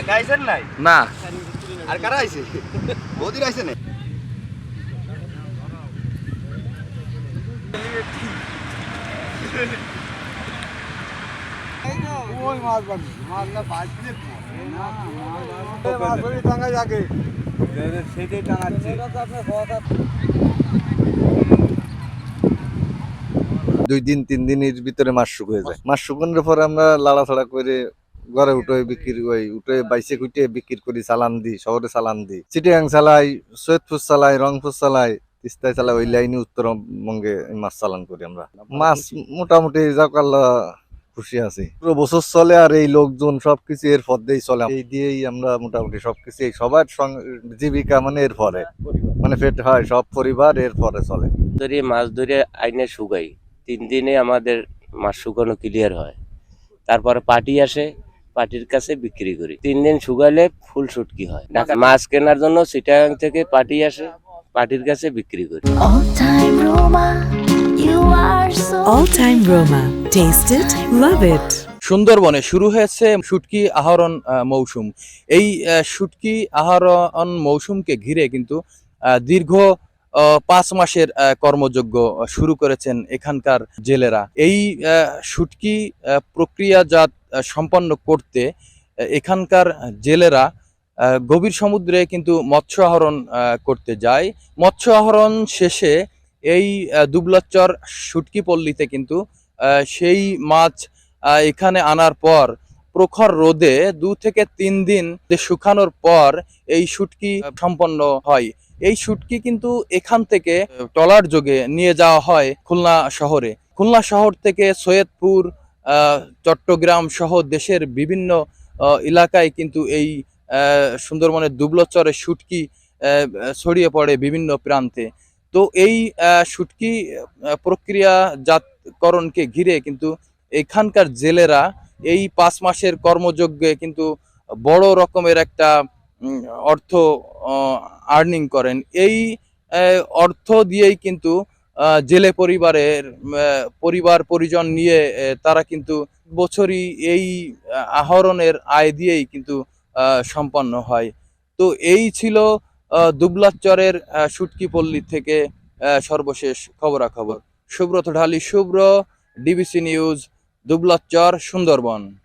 একা আইছেন নাই? না। আর কারা আইছে? বৌদির আইছে না? দুই দিন তিন দিনের ভিতরে মাছ শুকিয়ে যায়। মাছ শুকানোর পরে আমরা লাড়াছাড়া করে ঘরে উঠে বিক্রি করি, উঠে বাইসে কুটে বিক্রি করি, চালান দি শহরে চালান দি চিটিয়াং চালাই, সৈয়দপুর চালাই, রংপুর চালাই, তিস্তায় চালাই, ওই লাইনে উত্তরবঙ্গে মাছ চালান করি আমরা। মাছ মোটামুটি যাক খুশি আছি। পুরো বছর চলে আর এই লোকজন সবকিছু এর পর দিয়েই চলে। এই দিয়েই আমরা মোটামুটি সবকিছু, এই সবার জীবিকা মানে এর পরে। মানে পেট হয়, সব পরিবার এর পরে চলে। ধরে মাছ ধরে আইনে শুকাই, তিন দিনে আমাদের মাছ শুকানো ক্লিয়ার হয়। তারপরে পার্টি আসে পাটির কাছে বিক্রি করি তিন দিন শুকালে ফুল শুটকি হয় ঢাকা মাছ কেনার জন্য সিটাগাং থেকে পাটি আসে পাটির কাছে বিক্রি করি All time Roma, you are so All Time Roma. Taste it, love it. সুন্দরবনে শুরু হয়েছে শুটকি আহরণ আহ, মৌসুম এই শুটকি আহরণ মৌসুমকে ঘিরে কিন্তু আহ, দীর্ঘ পাঁচ মাসের আহ, কর্মযজ্ঞ শুরু করেছেন এখানকার জেলেরা। এই শুটকি প্রক্রিয়াজাত সম্পন্ন করতে এখানকার জেলেরা গভীর সমুদ্রে কিন্তু মৎস্য আহরণ করতে যায়। মৎস্য আহরণ শেষে এই আহ, দুবলাচর শুটকি পল্লীতে কিন্তু সেই মাছ এখানে আনার পর প্রখর রোদে দু থেকে তিন দিন শুকানোর পর এই শুটকি সম্পন্ন হয়। এই শুটকি কিন্তু এখান থেকে আহ, ট্রলার যোগে নিয়ে যাওয়া হয় খুলনা শহরে। খুলনা শহর থেকে সৈয়দপুর চট্টগ্রাম সহ দেশের বিভিন্ন এলাকায় কিন্তু এই সুন্দরবনের দুবলচরের শুটকি ছড়িয়ে পড়ে বিভিন্ন প্রান্তে। তো এই শুটকি প্রক্রিয়াজাতকরণকে ঘিরে কিন্তু এখানকার জেলেরা এই পাঁচ মাসের কর্মযজ্ঞে কিন্তু বড় রকমের একটা অর্থ আর্নিং করেন। এই অর্থ দিয়েই কিন্তু জেলে পরিবারের পরিবার, পরিজন নিয়ে তারা কিন্তু বছরই এই আহরণের আয় দিয়েই কিন্তু সম্পন্ন হয়। তো এই ছিল দুবলাচরের শুটকি পল্লী থেকে সর্বশেষ খবরাখবর। Subrata Dhali Shubhra DBC news. Dublachar Sundarban.